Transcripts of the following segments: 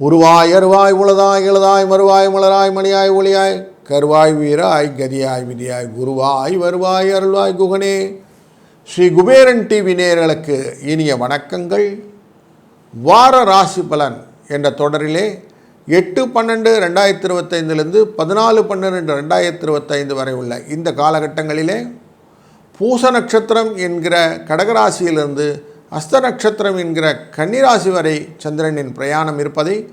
உருவாய் அருவாய் உளதாய் இளதாய் மறுவாய் மலராய் மணியாய் ஒளியாய் கருவாய் வீராய் கதியாய் விதியாய் குருவாய் வருவாய் அருள்வாய் குகனே. ஸ்ரீ குபேரன் டிவி நேயர்களுக்கு இனிய வணக்கங்கள். வார ராசி பலன் என்ற தொடரிலே எட்டு பன்னெண்டு ரெண்டாயிரத்தி இருபத்தைந்துலேருந்து பதினாலு பன்னெண்டு ரெண்டாயிரத்தி இருபத்தைந்து வரை உள்ள இந்த காலகட்டங்களிலே பூச நட்சத்திரம் என்கிற கடகராசியிலிருந்து அஸ்த நட்சத்திரம் என்கிற கன்னிராசி வரை சந்திரனின் பிரயாணம் இருப்பதை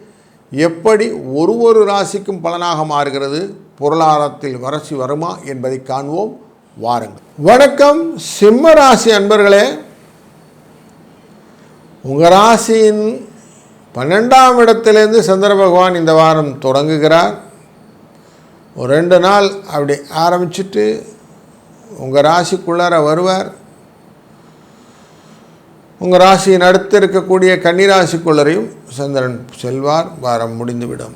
எப்படி ஒரு ஒரு ராசிக்கும் பலனாக மாறுகிறது பொருளாதாரத்தில் வறட்சி வருமா என்பதை காண்போம். வாருங்கள். வணக்கம். சிம்ம ராசி அன்பர்களே உங்கள் ராசியின் பன்னெண்டாம் இடத்திலேருந்து சந்திர பகவான் இந்த வாரம் தொடங்குகிறார். ஒரு ரெண்டு நாள் அப்படி ஆரம்பிச்சிட்டு உங்கள் ராசிக்குள்ளார வருவார். உங்கள் ராசியின் அடுத்து இருக்கக்கூடிய கன்னிராசிக்குள்ளரையும் சந்திரன் செல்வார் வாரம் முடிந்துவிடும்.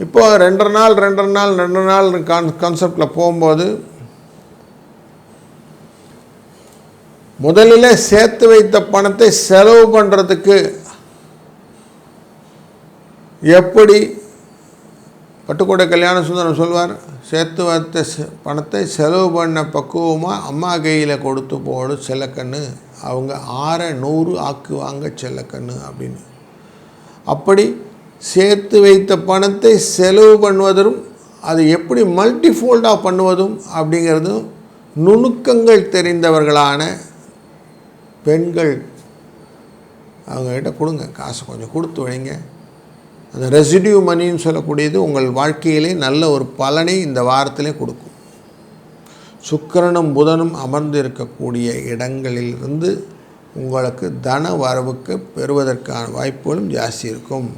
இப்போ ரெண்டரை நாள் ரெண்டரை நாள் ரெண்டு நாள் கான் கான்செப்டில் போகும்போது முதலில் சேர்த்து வைத்த பணத்தை செலவு பண்ணுறதுக்கு எப்படி பட்டுக்கோட்டை கல்யாண சுந்தரம் சொல்வார் சேர்த்து வைத்த செ- பணத்தை செலவு பண்ண பக்குவமாக அம்மா கையில் கொடுத்து போடு செல்லக்கண்ணு. அவங்க ஆற நூறு ஆக்குவாங்க செல்லக்கண்ணு அப்படின்னு. அப்படி சேர்த்து வைத்த பணத்தை செலவு பண்ணுவதும் அது எப்படி மல்டிஃபோல்டாக பண்ணுவதும் அப்படிங்கிறதும் நுணுக்கங்கள் தெரிந்தவர்களான பெண்கள். அவங்ககிட்ட கொடுங்க காசு கொஞ்சம் கொடுத்து வைங்க. அந்த ரெசிடியூ மணின்னு சொல்லக்கூடியது உங்கள் வாழ்க்கையிலே நல்ல ஒரு பலனை இந்த வாரத்திலே கொடுக்கும். சுக்கிரனும் புதனும் அமர்ந்து இருக்கக்கூடிய இடங்களிலிருந்து உங்களுக்கு தன வரவுக்கு பெறுவதற்கான வாய்ப்புகளும் ஜாஸ்தி இருக்கும்.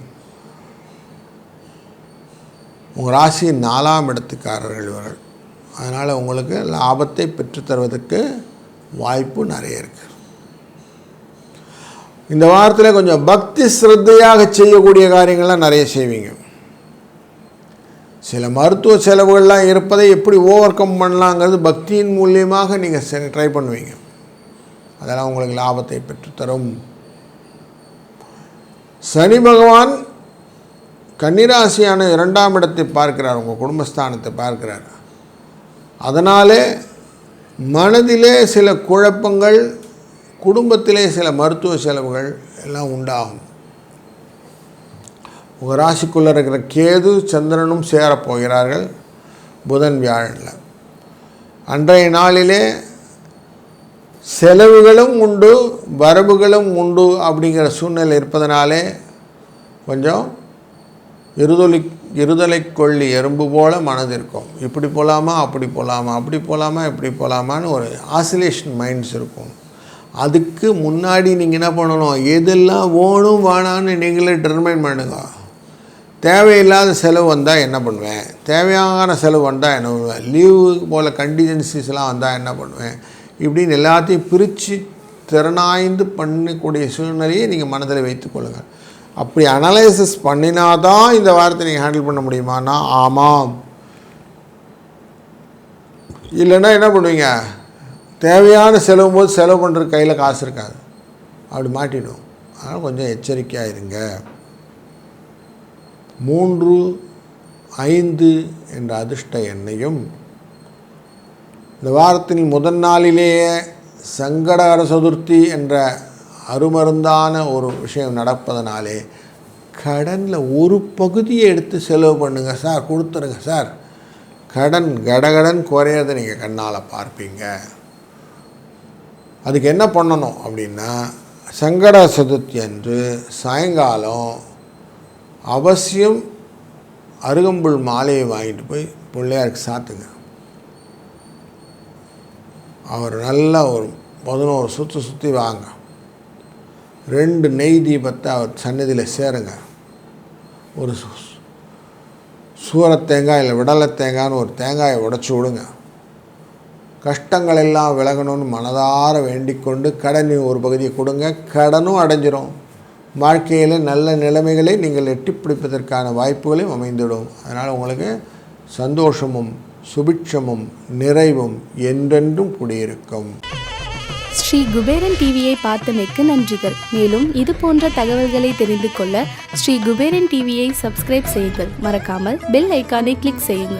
உங்கள் ராசியின் நாலாம் இடத்துக்காரர்கள் இவர்கள். அதனால் உங்களுக்கு லாபத்தை பெற்றுத்தருவதற்கு வாய்ப்பு நிறைய இருக்குது இந்த வாரத்தில் கொஞ்சம் பக்தி ஸ்ரத்தையாக செய்யக்கூடிய காரியங்கள்லாம் நிறைய செய்வீங்க. சில மருத்துவ செலவுகள்லாம் இருப்பதை எப்படி ஓவர் கம் பண்ணலாங்கிறது பக்தியின் மூலியமாக நீங்கள் ட்ரை பண்ணுவீங்க. அதெல்லாம் உங்களுக்கு லாபத்தை பெற்றுத்தரும். சனி பகவான் கன்னிராசியான இரண்டாம் இடத்தை பார்க்கிறார். உங்கள் குடும்பஸ்தானத்தை பார்க்கிறார். அதனாலே மனதிலே சில குழப்பங்கள் குடும்பத்திலே சில மருத்துவ செலவுகள் எல்லாம் உண்டாகும். உங்கள் ராசிக்குள்ளே இருக்கிற கேது சந்திரனும் சேரப் போகிறார்கள். புதன் வியாழனில். அன்றைய நாளிலே செலவுகளும் உண்டு வரவுகளும் உண்டு அப்படிங்கிற சூழ்நிலை இருப்பதனாலே கொஞ்சம் இருதொலி இருதலை கொள்ளி எறும்பு போல மனது இருக்கும். இப்படி போகலாமா அப்படி போகலாமா அப்படி போகலாமா இப்படி போகலாமான்னு ஒரு ஆசிலேஷன் மைண்ட்ஸ் இருக்கும். அதுக்கு முன்னாடி நீங்கள் என்ன பண்ணணும்? எதெல்லாம் வேணும் வேணான்னு நீங்களே டிட்டர்மைன் பண்ணுங்க. தேவையில்லாத செலவு வந்தால் என்ன பண்ணுவேன்? தேவையான செலவு வந்தால் என்ன பண்ணுவேன்? லீவு போல் கண்டிஜென்சிஸ்லாம் வந்தால் என்ன பண்ணுவேன்? இப்படின்னு எல்லாத்தையும் பிரித்து திறனாய்ந்து பண்ணக்கூடிய சூழ்நிலையை நீங்கள் மனதில் வைத்துக்கொள்ளுங்கள் அப்படி அனலைசிஸ் பண்ணினாதான் இந்த வாரத்தை நீங்கள் ஹேண்டில் பண்ண முடியுமானா ஆமாம். இல்லைன்னா என்ன பண்ணுவீங்க? தேவையான செலவு போது செலவு பண்ணுறதுக்கு கையில் காசு இருக்காது. அப்படி மாட்டிடும் அதனால் கொஞ்சம் எச்சரிக்கையாக இருங்க. மூன்று ஐந்து என்ற அதிர்ஷ்ட எண்ணையும் இந்த வாரத்தின் முதல் நாளிலேயே சங்கடகர சதுர்த்தி என்ற அருமருந்தான ஒரு விஷயம் நடப்பதனாலே கடனில் ஒரு பகுதியை எடுத்து செலவு பண்ணுங்க சார் கொடுத்துருங்க சார். கடன் கடகடன் குறையிறதை நீங்கள் கண்ணால் பார்ப்பீங்க. அதுக்கு என்ன பண்ணணும் அப்படின்னா சங்கட சதுர்த்தி அன்று சாயங்காலம் அவசியம் அருகம்புல் மாலையை வாங்கிட்டு போய் பிள்ளையாருக்கு சாத்துங்க. அவர் நல்லா ஒரு பதினோரு சுற்றி சுற்றி வாங்க. ரெண்டு நெய் தீபத்தை அவர் சன்னதியில் சேருங்க. ஒரு சூர சூரத் தேங்காய் இல்லை விடலை தேங்காய்னு ஒரு தேங்காயை உடைச்சி விடுங்க. கஷ்டங்கள் எல்லாம் விலகணும்னு மனதார வேண்டிக்கொண்டு கடனின் ஒரு பகுதியை கொடுங்க. கடனும் அடைஞ்சிரும். வாழ்க்கையில் நல்ல நிலைமைகளை நீங்கள் எட்டி பிடிப்பதற்கான வாய்ப்புகளையும் அமைந்துவிடும். அதனால் உங்களுக்கு சந்தோஷமும் சுபிட்சமும் நிறைவும் என்றென்றும் குடியிருக்கும். ஸ்ரீ குபேரன் டிவியை பார்த்தமைக்கு நன்றிகள். மேலும் இது போன்ற தகவல்களை தெரிந்து கொள்ள ஸ்ரீ குபேரன் டிவியை சப்ஸ்கிரைப் செய்யுங்கள். மறக்காமல் பெல் ஐக்கானை கிளிக் செய்யுங்கள்.